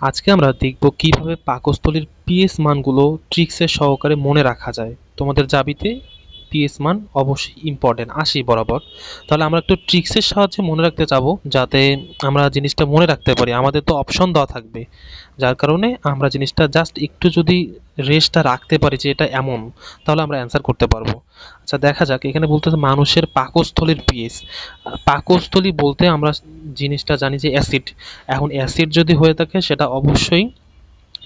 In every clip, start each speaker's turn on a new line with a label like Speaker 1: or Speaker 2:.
Speaker 1: আজকে আমরা দেখব কীভাবে পাকস্থলীর পিএস মানগুলো ট্রিক্সের সহকারে মনে রাখা যায়। তোমাদের জাবিতে পিএস মান অবশ্যই ইম্পর্টেন্ট আশি বরাবর। তাহলে আমরা একটু ট্রিক্সের সাহায্যে মনে রাখতে যাব যাতে আমরা জিনিসটা মনে রাখতে পারি। আমাদের তো অপশন দেওয়া থাকবে। যার কারণে আমরা জিনিসটা জাস্ট একটু যদি রেসটা রাখতে পারি যে এটা এমন, তাহলে আমরা অ্যান্সার করতে পারব। আচ্ছা দেখা যাক, এখানে বলতেছে মানুষের পাকস্থলীর পিএস পাকস্থলী বলতে আমরা জিনিসটা জানি যে অ্যাসিড এখন অ্যাসিড যদি হয়ে থাকে, সেটা অবশ্যই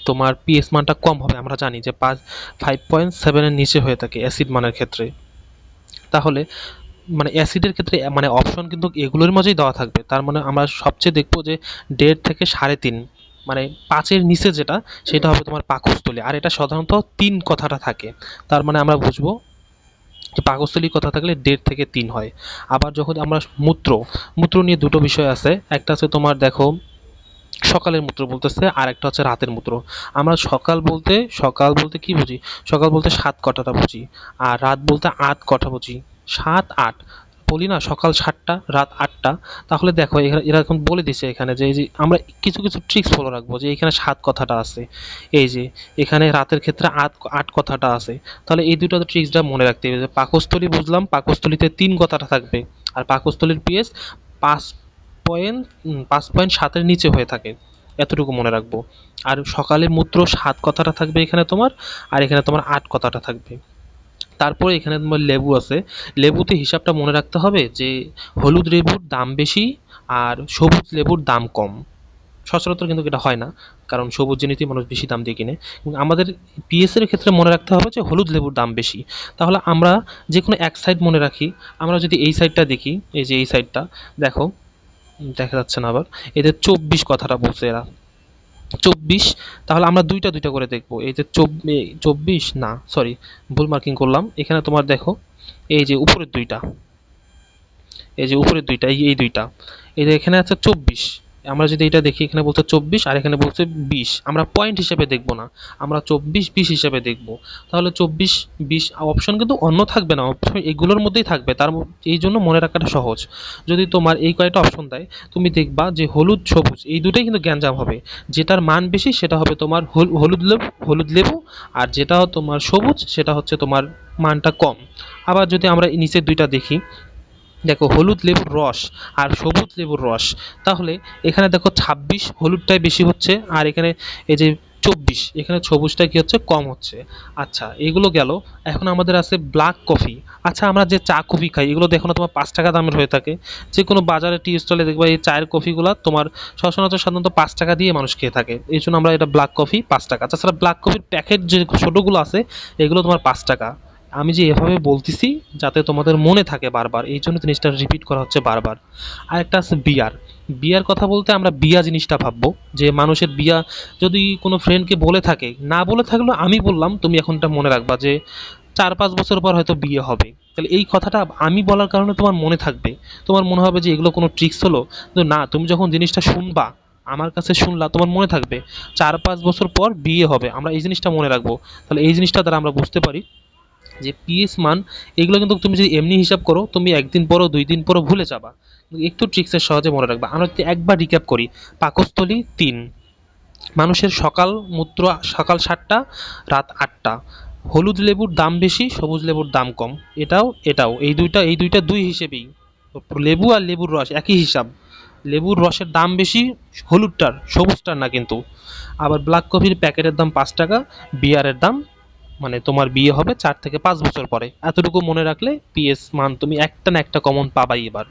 Speaker 1: তোমার পিএস মানটা কম হবে, আমরা জানি যে পাঁচ ফাইভ পয়েন্ট সেভেনের নিচে হয়ে থাকে অ্যাসিড মানের ক্ষেত্রে। তাহলে মানে অ্যাসিডের ক্ষেত্রে মানে অপশন কিন্তু এগুলোর মাঝেই দেওয়া থাকবে। তার মানে আমরা সবচেয়ে দেখব যে দেড় থেকে সাড়ে তিন মানে পাঁচের নিচে যেটা, সেটা হবে তোমার পাকস্থলী। আর এটা সাধারণত তিন কথাটা থাকে। তার মানে আমরা বুঝব যে পাকস্থলী কথা থাকলে দেড় থেকে তিন হয়। আবার যখন আমরা মূত্র মূত্র নিয়ে দুটো বিষয় আছে, একটা আছে তোমার দেখো সকালের মূত্র বলতেছে আর একটা হচ্ছে রাতের মূত্র। আমরা সকাল বলতে সকাল বলতে কি বুঝি? সকাল বলতে সাত কটাটা বুঝি, আর রাত বলতে আট কটা বুঝি। সাত, আট। বলি না, সকাল সাতটা, রাত আটটা। তাহলে দেখো, এরা এখন বলে দিছে এখানে যে, এই যে, আমরা কিছু কিছু ট্রিক্স ফলো রাখব যে, এখানে সাত কথাটা আছে। এই যে, এখানে রাতের ক্ষেত্রে আট আট কথাটা আছে। তাহলে এই দুটো ট্রিক্সটা মনে রাখতে হবে যে, পাকস্থলী বুঝলাম, পাকস্থলীতে তিন কথাটা থাকবে। আর পাকস্থলীর পিএস পাঁচ পয়েন্ট পাঁচ পয়েন্ট সাতের নিচে হয়ে থাকে, এতটুকু মনে রাখব। আর সকালে মূত্র সাত কথাটা থাকবে এখানে তোমার, আর এখানে তোমার আট কথাটা থাকবে। তারপরে এখানে তোমার লেবু আছে। লেবুতে হিসাবটা মনে রাখতে হবে যে, হলুদ লেবুর দাম বেশি আর সবুজ লেবুর দাম কম। সচরাচর কিন্তু এটা হয় না, কারণ সবুজ জিনিসই মানুষ বেশি দাম দিয়ে কিনে। আমাদের পিএস এর ক্ষেত্রে মনে রাখতে হবে যে, হলুদ লেবুর দাম বেশি। তাহলে আমরা যে কোনো এক সাইড মনে রাখি। আমরা যদি এই সাইডটা দেখি, এই যে এই সাইডটা দেখো দেখা যাচ্ছে না আবার। এদের চব্বিশ কথাটা বলছে এরা। চব্বিশ, তাহলে আমরা দুইটা দুইটা করে দেখব। এই যে চব্বিশ, না সরি ভুল মার্কিং করলাম। এখানে তোমার দেখো, এই যে উপরের দুইটা। এই যে উপরের দুইটা এই দুইটা। এই যে এখানে আছে চব্বিশ। আমরা যদি এটা দেখি, এখানে বলছে চব্বিশ আর এখানে বলছে বিশ। আমরা পয়েন্ট হিসেবে দেখব না। আমরা চব্বিশ, বিশ হিসেবে দেখব। তাহলে চব্বিশ, বিশ অপশন কিন্তু অন্য থাকবে না। অপশন এগুলোর মধ্যেই থাকবে। তার এই জন্য মনে রাখাটা সহজ। যদি তোমার এই কয়েকটা অপশন দেয়, তুমি দেখবা যে হলুদ, সবুজ, এই দুটোই কিন্তু গ্যাঞ্জাম হবে। যেটার মান বেশি, সেটা হবে তোমার হল- হলুদ লেবু হলুদ লেবু, আর যেটা তোমার সবুজ, সেটা হচ্ছে তোমার মানটা কম। আবার যদি আমরা নিচের দুইটা দেখি দেখো হলুদ লেবুর রস আর সবুজ লেবুর রস। তাহলে এখানে দেখো ছাব্বিশ, হলুদটাই বেশি হচ্ছে আর এখানে এই যে চব্বিশ, এখানে সবুজটা কি হচ্ছে? কম হচ্ছে। আচ্ছা এগুলো গেল। এখন আমাদের আছে ব্ল্যাক কফি আচ্ছা আমরা যে চা কফি খাই, এগুলো দেখো না তোমার পাঁচ টাকা দামের হয়ে থাকে। যে কোনো বাজারে, টি স্টলে দেখবা এই চায়ের কফিগুলো তোমার সচরাচর সাধারণত পাঁচ টাকা দিয়ে মানুষ খেয়ে থাকে। এই জন্য আমরা এটা ব্ল্যাক কফি পাঁচ টাকা। তাছাড়া ব্ল্যাক কফির প্যাকেট যে ছোটোগুলো আছে, এগুলো তোমার পাঁচ টাকা। আমি যে এভাবে বলতেছি, যাতে তোমাদের মনে থাকে বারবার, এই জন্য জিনিসটা রিপিট করা হচ্ছে বারবার। আর একটা আছে বিয়ার। বিয়ার কথা বলতে আমরা বিয়া জিনিসটা ভাববো, যে মানুষের বিয়া যদি কোনো ফ্রেন্ডকে বলে থাকে, না বলে থাকলেও আমি বললাম, তুমি এখনটা মনে রাখবা যে চার পাঁচ বছর পর হয়তো বিয়ে হবে। তাহলে এই কথাটা আমি বলার কারণে তোমার মনে থাকবে। তোমার মনে হবে যে এগুলো কোনো ট্রিক্স হলো। না, তুমি যখন জিনিসটা শুনবা, আমার কাছে শুনলা, তোমার মনে থাকবে, চার পাঁচ বছর পর বিয়ে হবে। আমরা এই জিনিসটা মনে রাখব। তাহলে এই জিনিসটা দ্বারা আমরা বুঝতে পারি যে পিএস মান, এগুলো কিন্তু তুমি যদি এমনি হিসাব করো, তুমি একদিন পরও দুই দিন পরও ভুলে যাবা। একটু ট্রিক্সের সহজে মনে রাখবা। আমরা যদি একবার রিক্যাপ করি। পাকস্থলী তিন। মানুষের সকাল মূত্র সকাল সাতটা, রাত আটটা। হলুদ লেবুর দাম বেশি, সবুজ লেবুর দাম কম। এটাও এটাও। এই দুইটা এই দুইটা দুই হিসেবেই। লেবু আর লেবুর রস, একই হিসাব। লেবুর রসের দাম বেশি, হলুদটার, সবুজটার না কিন্তু। আবার ব্ল্যাক কফির প্যাকেটের দাম পাঁচ টাকা বিয়ারের দাম মানে তোমার বিয়ে হবে চার থেকে পাঁচ বছর পরে। এতটুকু মনে রাখলে পিএস মান তুমি একটা না একটা কমন পাবাই এবার।